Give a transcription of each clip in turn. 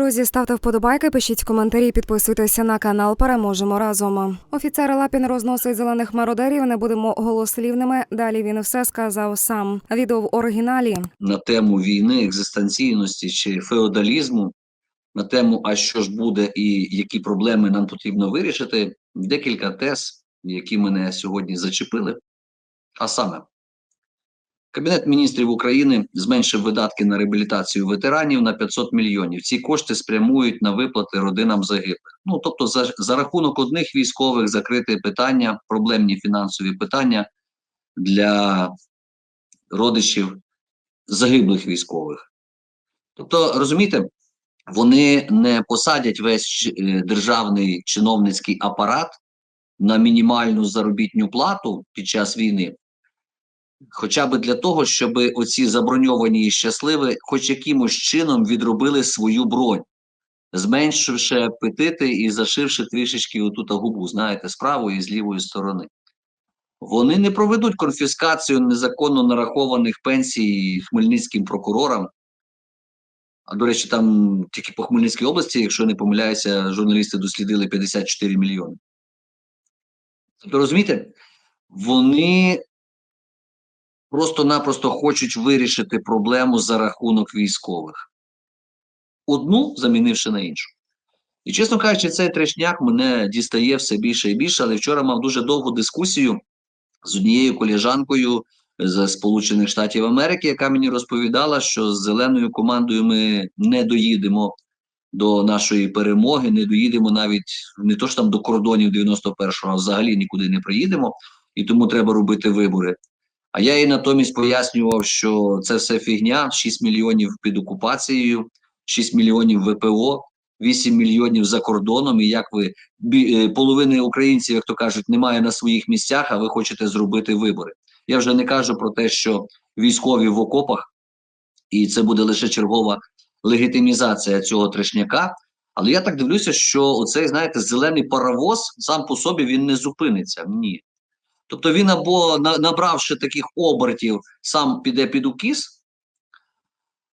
Друзі, ставте вподобайки, пишіть коментарі, підписуйтеся на канал. Переможемо разом. Офіцер Лапін розносить зелених мародерів. Не будемо голослівними. Далі він все сказав сам. Відео в оригіналі. на тему війни, екзистенційності чи феодалізму, на тему, а що ж буде і які проблеми нам потрібно вирішити, декілька тез, які мене сьогодні зачепили. А саме, Кабінет міністрів України зменшив видатки на реабілітацію ветеранів на 500 мільйонів. Ці кошти спрямують на виплати родинам загиблих. Ну тобто, за, за рахунок одних військових закрити питання, проблемні фінансові питання для родичів загиблих військових. Тобто, розумієте, вони не посадять весь е, державний чиновницький апарат на мінімальну заробітню плату під час війни, хоча б для того, щоб оці заброньовані і щасливі хоч якимось чином відробили свою бронь, зменшивши апетити і зашивши трішечки отут губу, знаєте, з правої і з лівої сторони. Вони не проведуть конфіскацію незаконно нарахованих пенсій хмельницьким прокурорам. А до речі, там тільки по Хмельницькій області, якщо не помиляюся, журналісти дослідили 54 мільйони. Тобто, розумієте, вони просто-напросто хочуть вирішити проблему за рахунок військових. Одну замінивши на іншу. І, чесно кажучи, цей трешняк мене дістає все більше і більше, але вчора мав дуже довгу дискусію з однією коліжанкою з Сполучених Штатів Америки, яка мені розповідала, що з зеленою командою ми не доїдемо до нашої перемоги, не доїдемо навіть не то ж там до кордонів 91-го, а взагалі нікуди не приїдемо, і тому треба робити вибори. А я їй натомість пояснював, що це все фігня: 6 мільйонів під окупацією, 6 мільйонів ВПО, 8 мільйонів за кордоном. І як ви е, половини українців, як то кажуть, немає на своїх місцях, а ви хочете зробити вибори. Я вже не кажу про те, що військові в окопах, і це буде лише чергова легітимізація цього трешняка. Але я так дивлюся, що оцей, знаєте, зелений паровоз сам по собі він не зупиниться. Ні. Тобто він або на- набравши таких обертів, сам піде під укіс,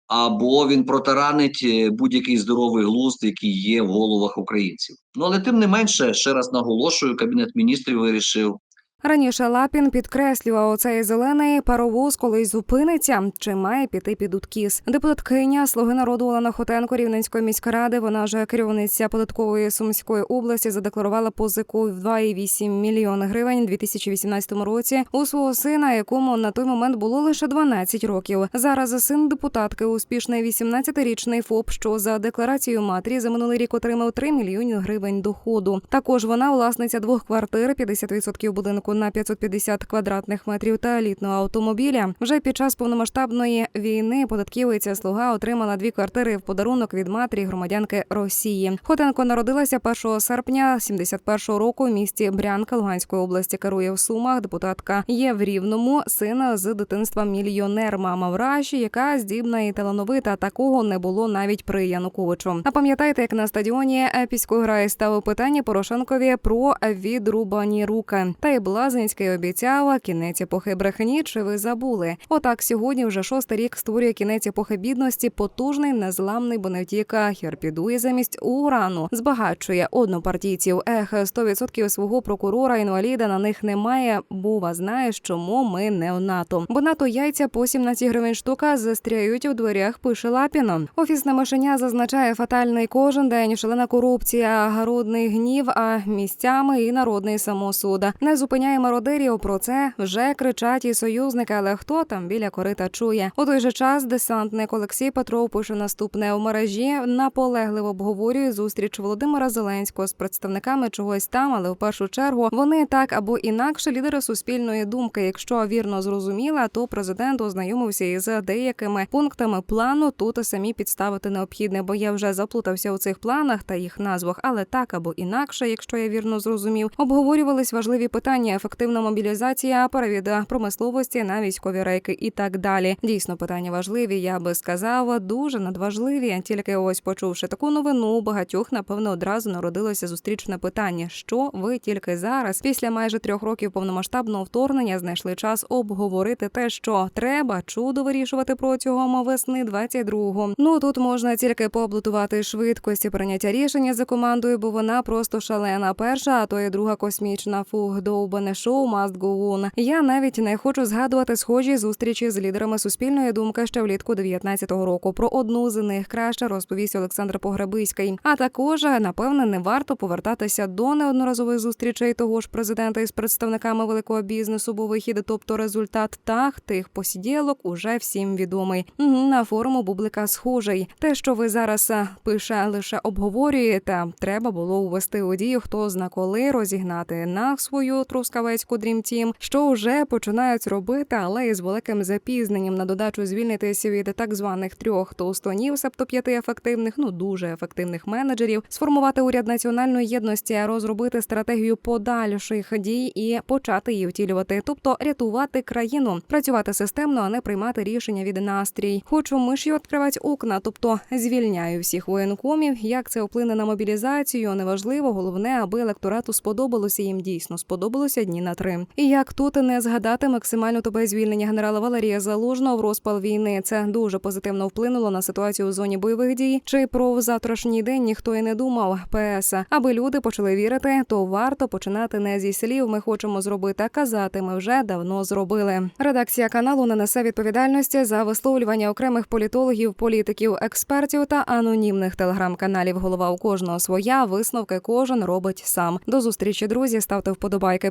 або він протаранить е, будь-який здоровий глузд, який є в головах українців. Ну але тим не менше, ще раз наголошую, кабінет міністрів вирішив Раніше Лапін підкреслював, оцей зелений паровоз колись зупиниться чи має піти під уткіс. Депутаткиня Слуги народу Олена Хотенко Рівненської міськради. Вона ж керівниця податкової сумської області задекларувала позику в 2,8 мільйони гривень у 2018 році у свого сина, якому на той момент було лише 12 років. Зараз син депутатки, успішний 18-річний ФОП, що за декларацією матері за минулий рік отримав 3 мільйони гривень доходу. Також вона власниця двох квартир, 50% будинку на 550 квадратних метрів та елітного автомобіля. Вже під час повномасштабної війни податківиця слуга отримала дві квартири в подарунок від матері громадянки Росії. Хотенко народилася 1 серпня 71 року в місті Брянка Луганської області. Керує в Сумах. Депутатка є в Рівному. Сина з дитинства мільйонер мама в Раші, яка здібна і талановита. Такого не було навіть при Януковичу. А пам'ятаєте, як на стадіоні епіської граї ставив питання Порошенкові про відрубані руки. Та й Блазинський обіцяв кінець епохи брехні. Чи ви забули? Отак сьогодні вже шостий рік створює кінець епохи бідності. Потужний незламний боневтіка херпідує замість урану, збагачує однопартійців. Ех, 100% свого прокурора інваліда на них немає. Бува знає, чому ми не в НАТО. Бо НАТО яйця по 17 гривень штука застряють у дверях. Пише Лапіно. Офісне мишеня зазначає фатальний кожен день. Шалена корупція, городний гнів, а місцями і народний самосуд. Не зупиняє мародерів. Про це вже кричать і союзники. Але хто там біля корита чує? У той же час десантник Олексій Петров пише наступне у мережі. Наполегливо обговорює зустріч Володимира Зеленського з представниками чогось там, але в першу чергу вони так або інакше лідери суспільної думки. Якщо вірно зрозуміла, то президент ознайомився із деякими пунктами плану. Тут самі підставити необхідне, бо я вже заплутався у цих планах та їх назвах. Але так або інакше, якщо я вірно зрозумів, обговорювались важливі питання. Ефективна мобілізація, перевід промисловості на військові рейки і так далі. Дійсно, питання важливі. Я би сказав, дуже надважливі. Тільки ось почувши таку новину, у багатьох напевно одразу народилося зустрічне питання: що ви тільки зараз, після майже трьох років повномасштабного вторгнення, знайшли час обговорити те, що треба чудо вирішувати протягом весни 22-го. Ну тут можна тільки пооблутувати швидкості прийняття рішення за командою, бо вона просто шалена. Перша, а то і друга космічна фуг довбане шоу must go on. Я навіть не хочу згадувати схожі зустрічі з лідерами суспільної думки ще влітку 19-го року. Про одну з них краще розповість Олександр Погребиський. А також напевне не варто повертатися до неодноразових зустрічей того ж президента із представниками великого бізнесу, бо вихід, тобто результат тах тих посіділок, уже всім відомий. На форуму Бублика схожий. Те, що ви зараз пише, лише обговорюєте, треба було увести у дію, хто зна коли розігнати на свою трускавецьку дрімтім, що вже починають робити, але із великим запізненням на додачу звільнитися від так званих трьох товстонів, себто п'яти ефективних, ну дуже ефективних менеджерів, сформувати уряд національної єдності, розробити стратегію подальших дій і почати її втілювати, тобто рятувати країну, працювати системно, а не приймати рішення від настрій. Хочу миш'ю відкривати окна, тобто звільняю всіх воєнкомів. Як це вплине на мобілізацію? Неважливо, головне, аби електорату сподобалося їм дійсно сподобалося дні на три. І як тут не згадати максимально тобе звільнення генерала Валерія Залужного в розпал війни. Це дуже позитивно вплинуло на ситуацію у зоні бойових дій. Чи про завтрашній день ніхто і не думав. ПС, аби люди почали вірити, то варто починати не зі слів. Ми хочемо зробити, а казати. Ми вже давно зробили. Редакція каналу не несе відповідальності за висловлювання окремих політологів, політиків, експертів та анонімних телеграм-каналів. Голова у кожного своя висновки кожен робить сам. До зустрічі, друзі. Ставте вподобайки,